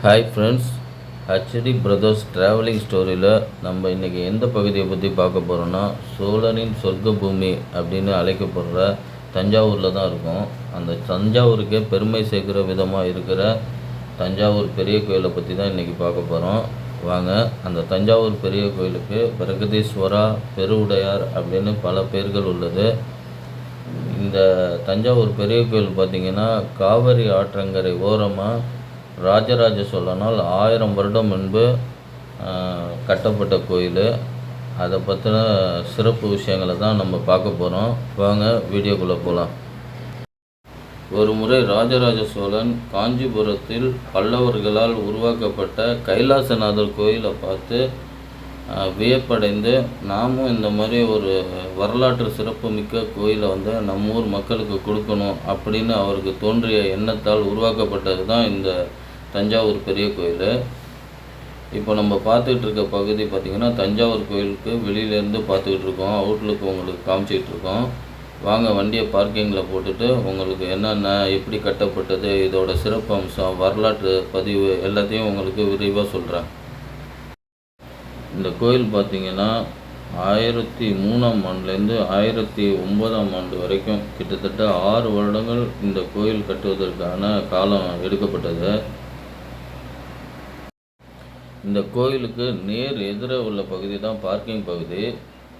Hi friends HD brothers travelling ஸ்டோரியில் நம்ம இன்றைக்கி எந்த பகுதியை பற்றி பார்க்க போகிறோன்னா சோழனின் சொர்க்க பூமி அப்படின்னு அழைக்கப்படுற தஞ்சாவூரில் தான் இருக்கும். அந்த தஞ்சாவூருக்கே பெருமை சேர்க்குற விதமாக இருக்கிற தஞ்சாவூர் பெரிய கோயிலை பற்றி தான் இன்றைக்கி பார்க்க போகிறோம் வாங்க அந்த தஞ்சாவூர் பெரிய கோயிலுக்கு பிரகதீஸ்வரா பெருவுடையார் அப்படின்னு பல பேர்கள் உள்ளது. இந்த தஞ்சாவூர் பெரிய கோயில் பார்த்திங்கன்னா காவிரி ஆற்றங்கரை ஓரமாக ராஜராஜ சோழனால் ஆயிரம் வருடம் முன்பு கட்டப்பட்ட கோயில். அதை பற்றின சிறப்பு விஷயங்களை தான் நம்ம பார்க்க போகிறோம் வாங்க வீடியோக்குள்ளே போகலாம் ஒரு முறை ராஜராஜ சோழன் காஞ்சிபுரத்தில் பல்லவர்களால் உருவாக்கப்பட்ட கைலாசநாதர் கோயிலை பார்த்து வியப்படைந்து நாமும் இந்த மாதிரி ஒரு வரலாற்று சிறப்பு மிக்க கோயிலை வந்து நம்ம ஊர் மக்களுக்கு கொடுக்கணும் அப்படின்னு அவருக்கு தோன்றிய எண்ணத்தால் உருவாக்கப்பட்டது தான் இந்த தஞ்சாவூர் பெரிய கோயில். இப்போ நம்ம பார்த்துக்கிட்டு இருக்க பகுதி பார்த்திங்கன்னா தஞ்சாவூர் கோயிலுக்கு வெளியிலேருந்து பார்த்துக்கிட்டு இருக்கோம் அவுட்லுக் உங்களுக்கு காமிச்சிக்கிட்டு இருக்கோம் வாங்க வண்டியை பார்க்கிங்கில் போட்டுட்டு உங்களுக்கு என்னென்ன எப்படி கட்டப்பட்டது இதோட சிறப்பு அம்சம் வரலாற்று பதிவு எல்லாத்தையும் உங்களுக்கு விரிவாக சொல்கிறேன் இந்த கோயில் பார்த்தீங்கன்னா ஆயிரத்தி மூணாம் ஆண்டுலேருந்து ஆயிரத்தி ஒன்பதாம் ஆண்டு வரைக்கும் கிட்டத்தட்ட ஆறு வருடங்கள் இந்த கோயில் கட்டுவதற்கான காலம் எடுக்கப்பட்டது. இந்த கோயிலுக்கு நேர் எதிர உள்ள பகுதி தான் பார்க்கிங் பகுதி.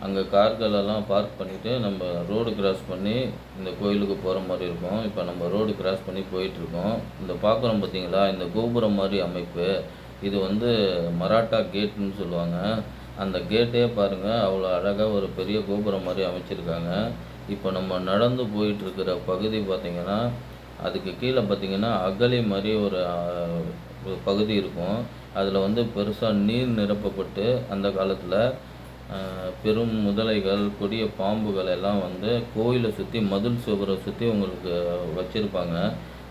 அங்கே கார்களெல்லாம் பார்க் பண்ணிவிட்டு நம்ம ரோடு கிராஸ் பண்ணி இந்த கோயிலுக்கு போகிற மாதிரி இருக்கும். இப்போ நம்ம ரோடு கிராஸ் பண்ணி போயிட்டுருக்கோம். இந்த பார்க்குறோம் பார்த்தீங்களா இந்த கோபுரம் மாதிரி அமைப்பு. இது வந்து மராட்டா கேட்டுன்னு சொல்லுவாங்க. அந்த கேட்டே பாருங்கள் அவ்வளோ அழகாக ஒரு பெரிய கோபுரம் மாதிரி அமைச்சிருக்காங்க. இப்போ நம்ம நடந்து போயிட்டுருக்கிற பகுதி பார்த்திங்கன்னா அதுக்கு கீழே பார்த்திங்கன்னா அகலி மாதிரி ஒரு பகுதி இருக்கும். அதில் வந்து பெருசாக நீர் நிரப்பப்பட்டு அந்த காலத்தில் பெரும் முதலைகள் கொடிய பாம்புகள் எல்லாம் வந்து கோயிலை சுற்றி மதில் சுவரை சுற்றி உங்களுக்கு வச்சுருப்பாங்க.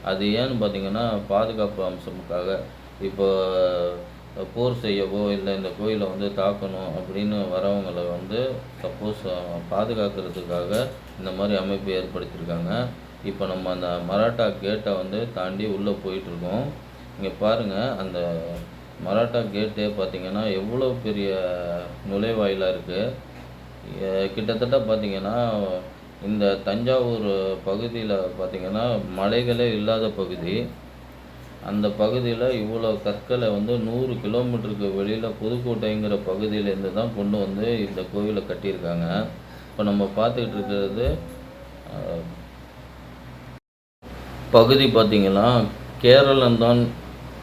அது ஏன்னு பார்த்தீங்கன்னா பாதுகாப்பு அம்சமுக்காக. இப்போ போர் செய்யவோ இல்லை இந்த கோயிலை வந்து தாக்கணும் அப்படின்னு வரவங்களை வந்து சப்போஸ் பாதுகாக்கிறதுக்காக இந்த மாதிரி அமைப்பு ஏற்படுத்தியிருக்காங்க. இப்போ நம்ம அந்த மராட்டா கேட்டை வந்து தாண்டி உள்ளே போயிட்டுருக்கோம் இங்கே பாருங்கள் அந்த மராட்டா கேட்டே பார்த்தீங்கன்னா எவ்வளோ பெரிய நுழைவாயிலாக இருக்குது கிட்டத்தட்ட பார்த்தீங்கன்னா இந்த தஞ்சாவூர் பகுதியில் பார்த்தீங்கன்னா மலைகளே இல்லாத பகுதி. அந்த பகுதியில் இவ்வளோ கற்களை வந்து நூறு கிலோமீட்டருக்கு வெளியில் புதுக்கோட்டைங்கிற பகுதியிலேருந்து தான் கொண்டு வந்து இந்த கோவிலை கட்டியிருக்காங்க. இப்போ நம்ம பார்த்துக்கிட்டு இருக்கிறது பகுதி பார்த்திங்கன்னா கேரளந்தான்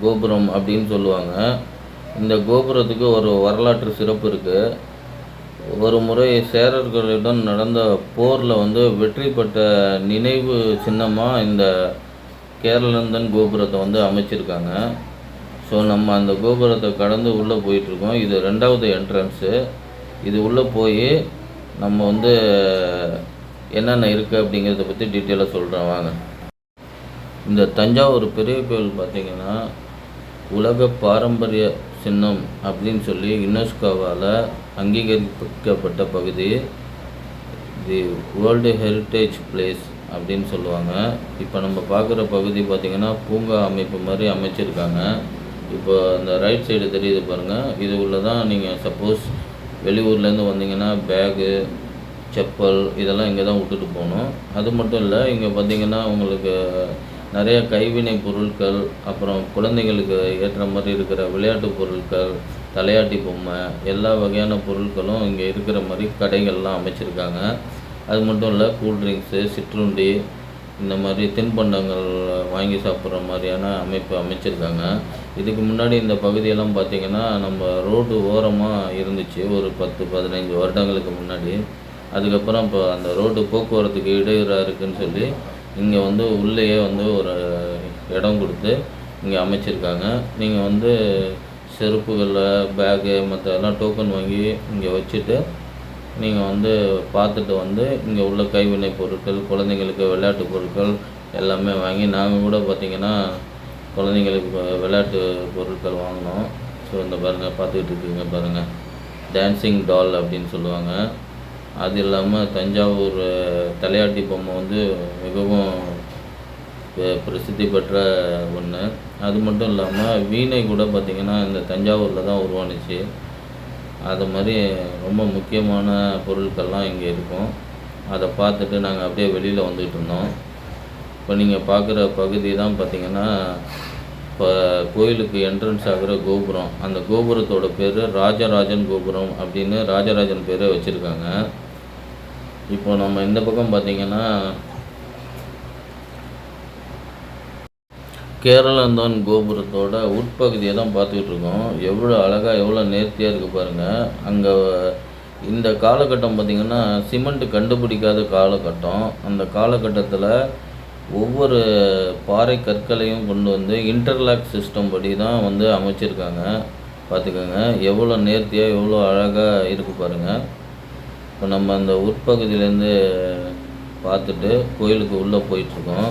கோபுரம் அப்படின்னு சொல்லுவாங்க. இந்த கோபுரத்துக்கு ஒரு வரலாற்று சிறப்பு இருக்குது ஒரு முறை சேரர்களிடம் நடந்த போரில் வந்து வெற்றி பெற்ற நினைவு சின்னமாக இந்த கேரளந்தன் கோபுரத்தை வந்து அமைச்சிருக்காங்க. ஸோ நம்ம அந்த கோபுரத்தை கடந்து உள்ளே போயிட்டுருக்கோம். இது ரெண்டாவது என்ட்ரன்ஸு இது உள்ளே போய் நம்ம வந்து என்னென்ன இருக்குது அப்படிங்கிறத பற்றி டீட்டெயிலாக சொல்கிறேன் வாங்க. இந்த தஞ்சாவூர் பெரிய கோயில் பார்த்தீங்கன்னா உலக பாரம்பரிய சின்னம் அப்படின்னு சொல்லி யுனெஸ்கோவால் அங்கீகரிக்கப்பட்ட பகுதி. தி வேர்ல்டு ஹெரிட்டேஜ் பிளேஸ் அப்படின்னு சொல்லுவாங்க. இப்போ நம்ம பார்க்குற பகுதி பார்த்திங்கன்னா பூங்கா அமைப்பு மாதிரி அமைச்சிருக்காங்க. இப்போ அந்த ரைட் சைடு தெரியுது பாருங்கள் இது உள்ள தான் நீங்கள் சப்போஸ் வெளியூர்லேருந்து வந்தீங்கன்னா பேகு செப்பல் இதெல்லாம் இங்கே தான் விட்டுட்டு போகணும். அது மட்டும் இல்லை இங்கே பார்த்தீங்கன்னா உங்களுக்கு நிறைய கைவினை பொருட்கள் அப்புறம் குழந்தைங்களுக்கு ஏற்ற மாதிரி இருக்கிற விளையாட்டு பொருட்கள் தலையாட்டி பொம்மை எல்லா வகையான பொருட்களும் இங்கே இருக்கிற மாதிரி கடைகள்லாம் அமைச்சிருக்காங்க. அது மட்டும் இல்லை கூல்ட்ரிங்க்ஸு சிற்றுண்டி இந்த மாதிரி தின்பண்டங்கள் வாங்கி சாப்பிட்ற மாதிரியான அமைப்பு அமைச்சிருக்காங்க. இதுக்கு முன்னாடி இந்த பகுதியெல்லாம் பார்த்திங்கன்னா நம்ம ரோடு ஓரமாக இருந்துச்சு ஒரு பத்து பதினைஞ்சு வருடங்களுக்கு முன்னாடி. அதுக்கப்புறம் இப்போ அந்த ரோடு போக்குவரத்துக்கு இடையூறாக இருக்குன்னு சொல்லி இங்கே வந்து உள்ளேயே வந்து ஒரு இடம் கொடுத்து இங்கே அமைச்சிருக்காங்க. நீங்கள் வந்து செருப்புகளில் பேகு மற்ற எல்லாம் டோக்கன் வாங்கி இங்கே வச்சுட்டு நீங்கள் வந்து பார்த்துட்டு வந்து இங்கே உள்ள கைவினை பொருட்கள் குழந்தைங்களுக்கு விளையாட்டு பொருட்கள் எல்லாமே வாங்கி நாங்கள் கூட பார்த்திங்கன்னா குழந்தைங்களுக்கு விளையாட்டு பொருட்கள் வாங்கினோம். ஸோ இந்த பாருங்கள் பார்த்துக்கிட்டு இருக்கீங்க பாருங்கள் டான்சிங் டால் அப்படின்னு சொல்லுவாங்க. அது இல்லாமல் தஞ்சாவூர் தலையாட்டி பொம்மை வந்து மிகவும் பிரசித்தி பெற்ற ஒன்று அது மட்டும் இல்லாமல் வீணை கூட பார்த்திங்கன்னா இந்த தஞ்சாவூரில் தான் உருவானுச்சு. அது மாதிரி ரொம்ப முக்கியமான பொருட்கள்லாம் இங்கே இருக்கும். அதை பார்த்துட்டு நாங்கள் அப்படியே வெளியில் வந்துக்கிட்டு இருந்தோம். இப்போ நீங்கள் பார்க்குற பகுதி தான் பார்த்திங்கன்னா இப்போ கோயிலுக்கு என்ட்ரன்ஸ் ஆகிற கோபுரம். அந்த கோபுரத்தோட பேர் ராஜராஜன் கோபுரம் அப்படின்னு ராஜராஜன் பேரை வச்சுருக்காங்க. இப்போ நம்ம இந்த பக்கம் பார்த்திங்கன்னா கேரளந்தான் கோபுரத்தோட உட்பகுதியை தான் பார்த்துக்கிட்டு இருக்கோம் எவ்வளோ அழகாக எவ்வளோ நேர்த்தியாக இருக்குது பாருங்கள் அங்கே இந்த காலகட்டம் பார்த்திங்கன்னா சிமெண்ட் கண்டுபிடிக்காத காலகட்டம். அந்த காலகட்டத்தில் ஒவ்வொரு பாறை கற்களையும் கொண்டு வந்து இன்டர்லாக் சிஸ்டம் படி தான் வந்து அமைச்சிருக்காங்க. பார்த்துக்கோங்க எவ்வளோ நேர்த்தியாக எவ்வளோ அழகாக இருக்குது பாருங்கள் இப்போ நம்ம அந்த உட்பகுதியிலேருந்து பார்த்துட்டு கோயிலுக்கு உள்ளே போயிட்டுருக்கோம்.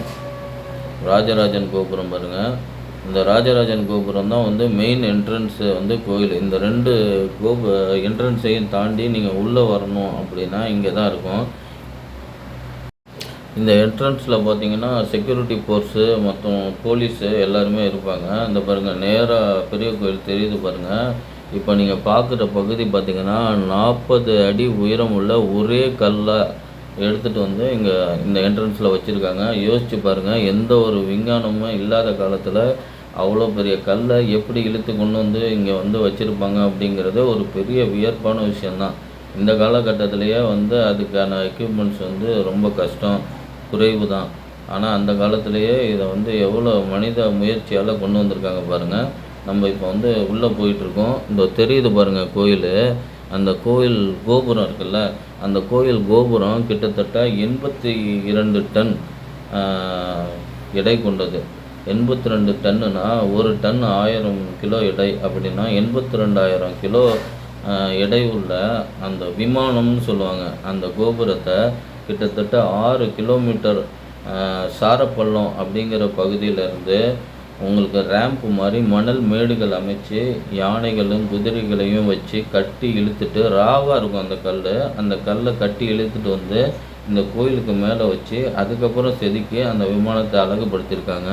ராஜராஜன் கோபுரம் பாருங்கள் இந்த ராஜராஜன் கோபுரம் தான் வந்து மெயின் என்ட்ரன்ஸு வந்து கோயில். இந்த ரெண்டு கோபு என்ட்ரன்ஸையும் தாண்டி நீங்கள் உள்ளே வரணும் அப்படின்னா இங்கே தான் இருக்கும். இந்த என்ட்ரன்ஸில் பார்த்தீங்கன்னா செக்யூரிட்டி ஃபோர்ஸு மற்றும் போலீஸு எல்லாருமே இருப்பாங்க. இந்த பாருங்கள் நேராக பெரிய கோயில் தெரியுது பாருங்கள் இப்போ நீங்கள் பார்க்குற பகுதி பார்த்தீங்கன்னா நாற்பது அடி உயரம் உள்ள ஒரே கல்லை எடுத்துகிட்டு வந்து இங்கே இந்த என்ட்ரன்ஸில் வச்சுருக்காங்க. யோசித்து பாருங்கள் எந்த ஒரு விஞ்ஞானமும் இல்லாத காலத்தில் அவ்வளோ பெரிய கல்லை எப்படி இழுத்து கொண்டு வந்து இங்கே வந்து வச்சுருப்பாங்க அப்படிங்கிறது ஒரு பெரிய வியர்ப்பான விஷயந்தான் இந்த காலகட்டத்திலேயே வந்து அதுக்கான எக்யூப்மெண்ட்ஸ் வந்து ரொம்ப கஷ்டம் குறைவு தான் ஆனால் அந்த காலத்திலேயே இதை வந்து எவ்வளோ மனித முயற்சியால் கொண்டு வந்திருக்காங்க பாருங்கள் நம்ம இப்போ வந்து உள்ளே போயிட்டுருக்கோம். இந்த தெரியுது பாருங்கள் கோயில். அந்த கோயில் கோபுரம் இருக்குல்ல அந்த கோயில் கோபுரம் கிட்டத்தட்ட எண்பத்தி இரண்டு டன் எடை கொண்டது. எண்பத்தி ரெண்டு டன்னுனா ஒரு டன் ஆயிரம் கிலோ எடை அப்படின்னா எண்பத்தி ரெண்டாயிரம் கிலோ எடை உள்ள அந்த விமானம்னு சொல்லுவாங்க. அந்த கோபுரத்தை கிட்டத்தட்ட ஆறு கிலோமீட்டர் சாரப்பள்ளம் அப்படிங்கிற பகுதியிலேருந்து உங்களுக்கு ரேம்ப் மாதிரி மணல் மேடுகள் அமைச்சு யானைகளும் குதிரைகளையும் வச்சு கட்டி இழுத்துட்டு ராவாக இருக்கும் அந்த கல் அந்த கல்லை கட்டி இழுத்துட்டு வந்து இந்த கோயிலுக்கு மேலே வச்சு அதுக்கப்புறம் செதுக்கி அந்த விமானத்தை அழகுபடுத்தியிருக்காங்க.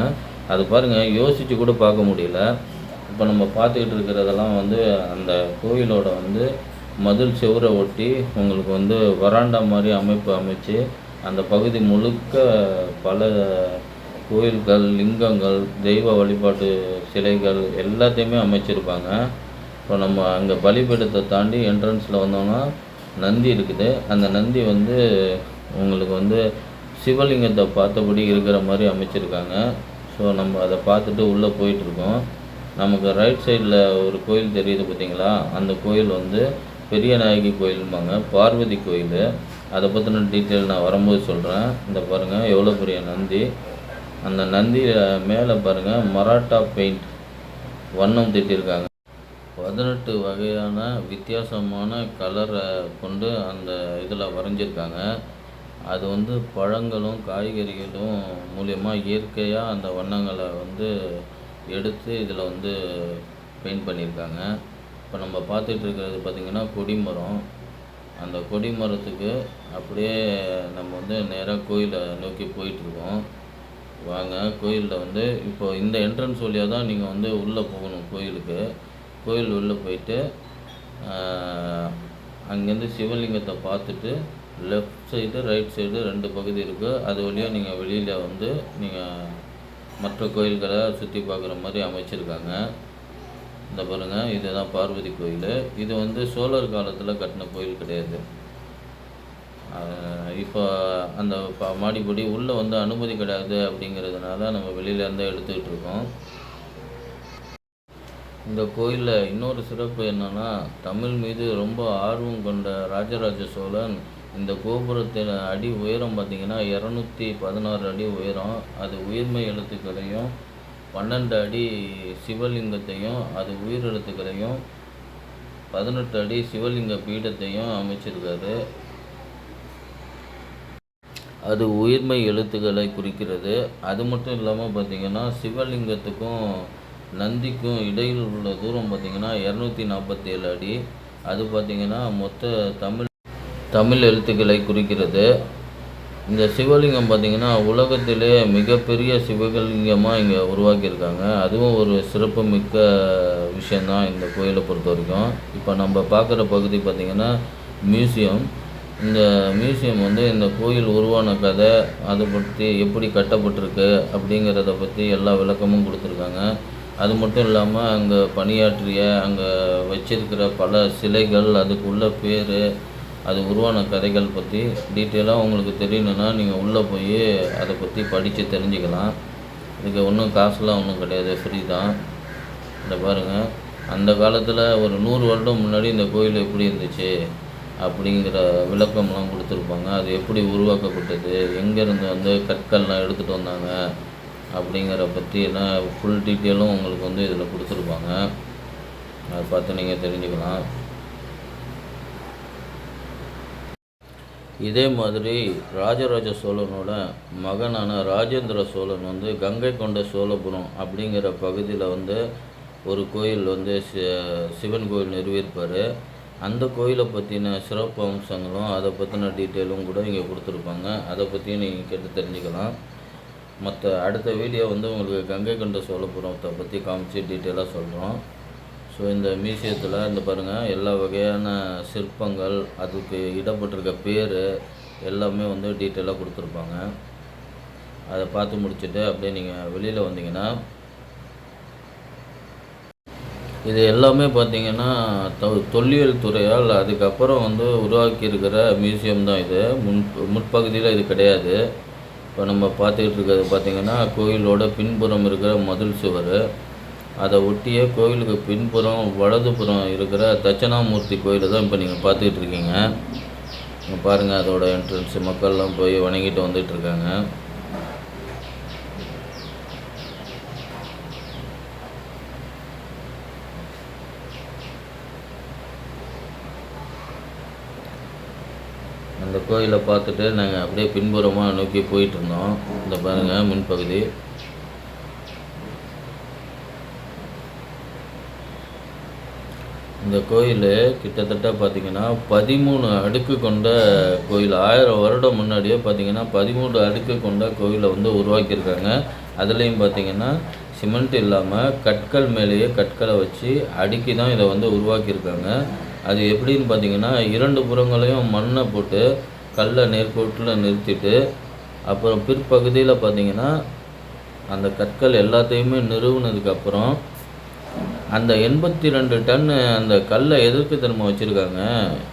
அது பாருங்கள் யோசித்து கூட பார்க்க முடியல. இப்போ நம்ம பார்த்துக்கிட்டு இருக்கிறதெல்லாம் வந்து அந்த கோயிலோட வந்து மதில் செவரை ஒட்டி உங்களுக்கு வந்து வராண்டா மாதிரி அமைப்பு அமைச்சு அந்த பகுதி முழுக்க பல கோயில்கள் லிங்கங்கள் தெய்வ வழிபாட்டு சிலைகள் எல்லாத்தையுமே அமைச்சிருப்பாங்க. இப்போ நம்ம அங்கே பலிபீடத்தை தாண்டி என்ட்ரன்ஸில் வந்தோம்னா நந்தி இருக்குது. அந்த நந்தி வந்து உங்களுக்கு வந்து சிவலிங்கத்தை பார்த்தபடி இருக்கிற மாதிரி அமைச்சிருக்காங்க. ஸோ நம்ம அதை பார்த்துட்டு உள்ளே போயிட்டுருக்கோம். நமக்கு ரைட் சைடில் ஒரு கோயில் தெரியுது பார்த்தீங்களா? அந்த கோயில் வந்து பெரிய நாயகி கோயில்பாங்க பார்வதி கோயில். அதை பற்றின டீட்டெயில் நான் வரும்போது சொல்கிறேன் இந்த பாருங்கள் எவ்வளோ பெரிய நந்தி. அந்த நந்தி மேலே பாருங்கள் மராட்டா பெயிண்ட் வண்ணம் திட்டிருக்காங்க பதினெட்டு வகையான வித்தியாசமான கலரை கொண்டு அந்த இதில் வரைஞ்சிருக்காங்க. அது வந்து பழங்களும் காய்கறிகளும் மூலயமா இயற்கையாக அந்த வண்ணங்களை வந்து எடுத்து இதில் வந்து பெயிண்ட் பண்ணியிருக்காங்க. இப்போ நம்ம பார்த்துட்டு இருக்கிறது பார்த்திங்கன்னா கொடிமரம். அந்த கொடிமரத்துக்கு அப்படியே நம்ம வந்து நேராக கோயிலை நோக்கி போயிட்டுருக்கோம். வாங்க. கோயிலில் வந்து இப்போ இந்த என்ட்ரன்ஸ் வழியாக தான் நீங்கள் வந்து உள்ளே போகணும் கோயிலுக்கு. கோயில் உள்ளே போயிட்டு அங்கேருந்து சிவலிங்கத்தை பார்த்துட்டு லெஃப்ட் சைடு ரைட் சைடு ரெண்டு பகுதி இருக்குது அது வழியாக நீங்கள் வெளியில் வந்து நீங்கள் மற்ற கோயில்களை சுற்றி பார்க்குற மாதிரி அமைச்சிருக்காங்க. இந்த பாருங்கள் இதுதான் பார்வதி கோயில். இது வந்து சோழர் காலத்தில் கட்டின கோயில் கிடையாது. இப்போ அந்த மாடிப்படி உள்ளே வந்து அனுமதி கிடையாது அப்படிங்கிறதுனால நம்ம வெளியிலேருந்து எடுத்துக்கிட்டு இருக்கோம். இந்த கோயிலில் இன்னொரு சிறப்பு என்னன்னா தமிழ் மீது ரொம்ப ஆர்வம் கொண்ட ராஜராஜ சோழன் இந்த கோபுரத்தின் அடி உயரம் பார்த்தீங்கன்னா இரநூத்தி பதினாறு அடி உயரம். அது உயிர்மை எழுத்துக்களையும் பன்னெண்டு அடி சிவலிங்கத்தையும் அது உயிர் எழுத்துக்களையும் பதினெட்டு அடி சிவலிங்க பீடத்தையும் அமைச்சிருக்காரு. அது உயிர்மை எழுத்துக்களை குறிக்கிறது. அது மட்டும் இல்லாமல் பார்த்தீங்கன்னா சிவலிங்கத்துக்கும் நந்திக்கும் இடையில் உள்ள தூரம் பார்த்திங்கன்னா இரநூத்தி நாற்பத்தி ஏழு அடி. அது பார்த்தீங்கன்னா மொத்த தமிழ் தமிழ் எழுத்துக்களை குறிக்கிறது. இந்த சிவலிங்கம் பார்த்திங்கன்னா உலகத்திலே மிகப்பெரிய சிவலிங்கமாக இங்கே உருவாக்கியிருக்காங்க. அதுவும் ஒரு சிறப்புமிக்க விஷயந்தான் இந்த கோயிலை பொறுத்த வரைக்கும் இப்போ நம்ம பார்க்குற பகுதி பார்த்திங்கன்னா மியூசியம். இந்த மியூசியம் வந்து இந்த கோயில் உருவான கதை அதை பற்றி எப்படி கட்டப்பட்டிருக்கு அப்படிங்கிறத பற்றி எல்லா விளக்கமும் கொடுத்துருக்காங்க. அது மட்டும் இல்லாமல் அங்கே பணியாற்றிய அங்கே வச்சிருக்கிற பல சிலைகள் அதுக்குள்ள பேர் அது உருவான கதைகள் பற்றி டீட்டெயிலாக உங்களுக்கு தெரியணுன்னா நீங்கள் உள்ளே போய் அதை பற்றி படித்து தெரிஞ்சுக்கலாம். இதுக்கு ஒன்றும் காசுலாம் ஒன்றும் கிடையாது ஃப்ரீ தான். இந்த பாருங்கள் அந்த காலத்தில் ஒரு நூறு வருடம் முன்னாடி இந்த கோயில் எப்படி இருந்துச்சு? அப்படிங்கிற விளக்கம்லாம் கொடுத்துருப்பாங்க. அது எப்படி உருவாக்கப்பட்டது? எங்கேருந்து வந்து கற்கள்லாம் எடுத்துகிட்டு வந்தாங்க? அப்படிங்கிற பற்றி எல்லாம் ஃபுல் டீட்டெயிலும் உங்களுக்கு வந்து இதில் கொடுத்துருப்பாங்க. அதை பார்த்து நீங்கள் தெரிஞ்சுக்கலாம். இதே மாதிரி ராஜராஜ சோழனோட மகனான ராஜேந்திர சோழன் வந்து கங்கை கொண்ட சோழபுரம் அப்படிங்கிற பகுதியில் வந்து ஒரு கோயில் வந்து சி- சிவன் கோயில் நிறுவியிருப்பார். அந்த கோயிலை பற்றின சிறப்பு அம்சங்களும் அதை பற்றின டீட்டெயிலும் கூட இங்கே கொடுத்துருப்பாங்க. அதை பற்றியும் நீங்கள் கேட்டு தெரிஞ்சுக்கலாம். மற்ற அடுத்த வீடியோ வந்து உங்களுக்கு கங்கை கொண்ட சோழபுரத்தை பற்றி காமிச்சு டீட்டெயிலாக சொல்கிறோம் ஸோ இந்த மியூசியத்தில் இந்த பாருங்கள் எல்லா வகையான சிற்பங்கள் அதுக்கு இடப்பட்டிருக்க பேர் எல்லாமே வந்து டீட்டெயிலாக கொடுத்துருப்பாங்க. அதை பார்த்து முடிச்சுட்டு அப்படியே நீங்கள் வெளியில் வந்தீங்கன்னா இது எல்லாமே பார்த்தீங்கன்னா தொ தொல்லியல் துறையால் அதுக்கப்புறம் வந்து உருவாக்கியிருக்கிற மியூசியம் தான் இது. முன் முற்பகுதியில் இது கிடையாது. இப்போ நம்ம பார்த்துக்கிட்டு இருக்கிறது பார்த்திங்கன்னா கோயிலோட பின்புறம் இருக்கிற மதில் சுவர். அதை ஒட்டிய கோயிலுக்கு பின்புறம் வலதுபுறம் இருக்கிற தட்சணாமூர்த்தி கோயிலை தான் இப்போ நீங்கள் பார்த்துக்கிட்டு இருக்கீங்க. பாருங்கள் அதோட என்ட்ரன்ஸ் மக்கள்லாம் போய் வணங்கிட்டு வந்துட்டுருக்காங்க அந்த கோயிலை பார்த்துட்டு நாங்கள் அப்படியே பின்புறமாக நோக்கி போயிட்டு இருந்தோம் இந்த பாருங்கள் முன்பகுதி. இந்த கோயில் கிட்டத்தட்ட பார்த்தீங்கன்னா பதிமூணு அடுக்கு கொண்ட கோயில். ஆயிரம் வருடம் முன்னாடியே பார்த்தீங்கன்னா பதிமூணு அடுக்கு கொண்ட கோயிலை வந்து உருவாக்கியிருக்காங்க. அதுலேயும் பார்த்தீங்கன்னா சிமெண்ட் இல்லாமல் கற்கள் மேலேயே கற்களை வச்சு அடுக்கி தான் இதை வந்து உருவாக்கியிருக்காங்க. அது எப்படின்னு பார்த்தீங்கன்னா இரண்டு புறங்களையும் மண்ணை போட்டு கல்லை நேர்கோட்டில் நிறுத்திட்டு அப்புறம் பிற்பகுதியில் பார்த்தீங்கன்னா அந்த கற்கள் எல்லாத்தையுமே நிறுவுனதுக்கப்புறம் அந்த எண்பத்தி ரெண்டு டன்னு அந்த கல்லை எதற்கு திரும்ப வச்சுருக்காங்க?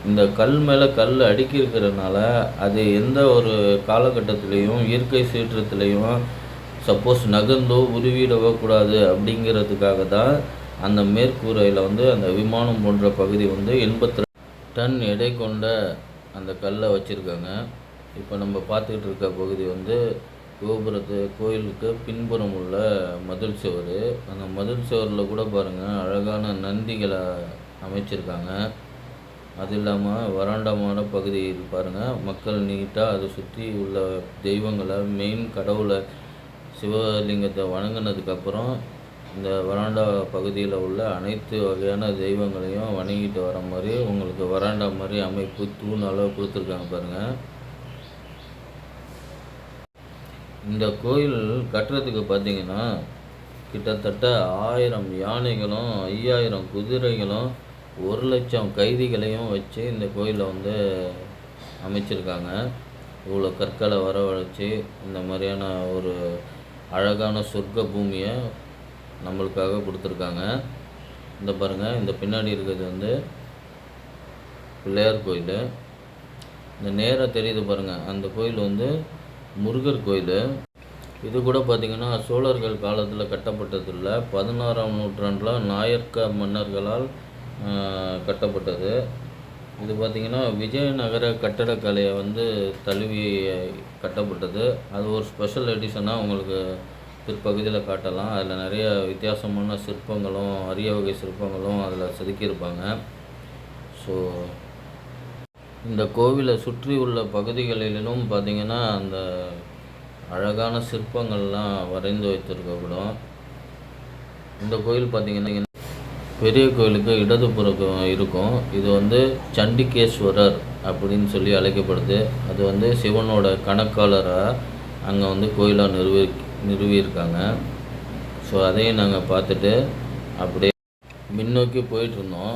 இந்த கல் மேலே கல் அடுக்கி இருக்கிறதுனால அது எந்த ஒரு காலகட்டத்திலையும் இயற்கை சீற்றத்துலேயும் சப்போஸ் நகர்ந்தோ உருவிடவோ கூடாது அப்படிங்கிறதுக்காக தான் அந்த மேற்கூரையில் வந்து அந்த விமானம் போன்ற பகுதி வந்து எண்பத்தி டன் எடை கொண்ட அந்த கல்லை வச்சுருக்காங்க. இப்போ நம்ம பார்த்துக்கிட்டு இருக்க பகுதி வந்து கோபுரத்து கோயிலுக்கு பின்புறம் உள்ள மதில் சுவர். அந்த மதில் சுவரில் கூட பாருங்கள் அழகான நந்திகளை அமைச்சிருக்காங்க. அது இல்லாமல் வராண்டமான பகுதி பாருங்கள் மக்கள் நீட்டாக அதை சுற்றி உள்ள தெய்வங்களை மெயின் கடவுளை சிவலிங்கத்தை வணங்கினதுக்கப்புறம் இந்த வராண்டா பகுதியில் உள்ள அனைத்து வகையான தெய்வங்களையும் வணங்கிட்டு வர மாதிரி உங்களுக்கு வராண்டா மாதிரி அமைப்பு தூண் அளவு கொடுத்துருக்காங்க பாருங்கள் இந்த கோயில் கட்டுறதுக்கு பார்த்தீங்கன்னா கிட்டத்தட்ட ஆயிரம் யானைகளும் ஐயாயிரம் குதிரைகளும் ஒரு லட்சம் கைதிகளையும் வச்சு இந்த கோயிலை வந்து அமைச்சிருக்காங்க. இவ்வளோ கற்களை வரவழைச்சி இந்த மாதிரியான ஒரு அழகான சொர்க்க பூமியை நம்மளுக்காக கொடுத்துருக்காங்க. இந்த பாருங்கள் இந்த பின்னாடி இருக்கிறது வந்து பிள்ளையார் கோயில். இந்த நேராக தெரியுது பாருங்கள் அந்த கோயில் வந்து முருகர் கோயில். இது கூட பார்த்திங்கன்னா சோழர்கள் காலத்தில் கட்டப்பட்டதில்ல. பதினாறாம் நூற்றாண்டில் நாயக்க மன்னர்களால் கட்டப்பட்டது. இது பார்த்திங்கன்னா விஜயநகர கட்டடக்கலையை வந்து தழுவி கட்டப்பட்டது. அது ஒரு ஸ்பெஷல் எடிஷனாக உங்களுக்கு பிற்பகுதியில் காட்டலாம். அதில் நிறைய வித்தியாசமான சிற்பங்களும் அரிய வகை சிற்பங்களும் அதில் செதுக்கியிருப்பாங்க. ஸோ இந்த கோவிலை சுற்றி உள்ள பகுதிகளிலும் பார்த்தீங்கன்னா அந்த அழகான சிற்பங்கள்லாம் வரைந்து வைத்திருக்கப்படும் இந்த கோயில் பார்த்திங்கன்னா பெரிய கோயிலுக்கு இடதுபுறம் இருக்கும். இது வந்து சண்டிகேஸ்வரர் அப்படின்னு சொல்லி அழைக்கப்படுது. அது வந்து சிவனோட கணக்காளராக அங்கே வந்து கோயிலாக நிர்வகி நிறுவியிருக்காங்க. ஸோ அதையும் நாங்கள் பார்த்துட்டு அப்படியே முன்னோக்கி போயிட்டுருந்தோம்.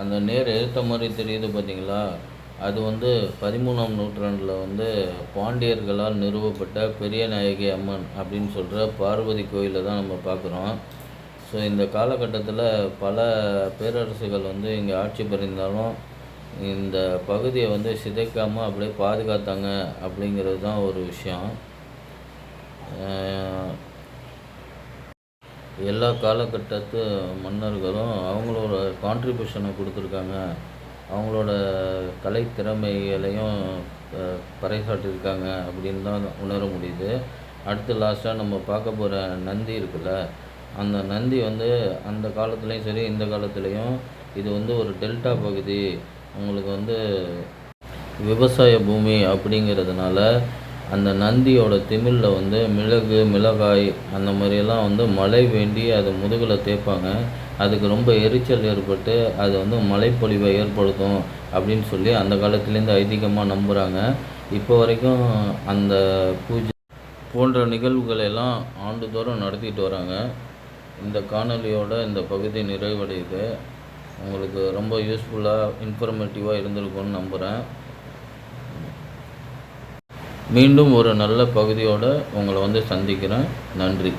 அந்த நேர் எழுத்த மாதிரி தெரியுது பார்த்தீங்களா அது வந்து பதிமூணாம் நூற்றாண்டில் வந்து பாண்டியர்களால் நிறுவப்பட்ட பெரிய நாயகி அம்மன் அப்படின்னு சொல்கிற பார்வதி கோயிலை தான் நம்ம பார்க்குறோம். ஸோ இந்த காலகட்டத்தில் பல பேரரசுகள் வந்து இங்கே ஆட்சி புரிந்தாலும் இந்த பகுதியை வந்து சிதைக்காமல் அப்படியே பாதுகாத்தாங்க அப்படிங்கிறது தான் ஒரு விஷயம். எல்லா காலகட்டத்து மன்னர்களும் அவங்களோட கான்ட்ரிபியூஷனை கொடுத்துருக்காங்க. அவங்களோட கலை திறமைகளையும் பறைசாற்றியிருக்காங்க அப்படின்னு தான் உணர முடியுது. அடுத்து லாஸ்ட்டாக நம்ம பார்க்க போகிற நந்தி இருக்குல்ல அந்த நந்தி வந்து அந்த காலத்துலேயும் சரி இந்த காலத்துலேயும் இது வந்து ஒரு டெல்டா பகுதி. உங்களுக்கு வந்து விவசாய பூமி அப்படிங்கிறதுனால அந்த நந்தியோட திமிழில் வந்து மிளகு மிளகாய் அந்த மாதிரியெல்லாம் வந்து மழை வேண்டி அதை முதுகில் தேய்ப்பாங்க. அதுக்கு ரொம்ப எரிச்சல் ஏற்பட்டு அது வந்து மழைப்பொழிவை ஏற்படுத்தும் அப்படின்னு சொல்லி அந்த காலத்துலேருந்து ஐதீகமாக நம்புகிறாங்க இப்போ வரைக்கும் அந்த பூஜை போன்ற நிகழ்வுகளெல்லாம் ஆண்டுதோறும் நடத்திட்டு வராங்க. இந்த காணொலியோட இந்த பகுதி நிறைவடையுது. உங்களுக்கு ரொம்ப யூஸ்ஃபுல்லாக இன்ஃபர்மேட்டிவாக இருந்திருக்கும்னு நம்புகிறேன் மீண்டும் ஒரு நல்ல பகுதியோடு உங்களை வந்து சந்திக்கிறேன். நன்றி.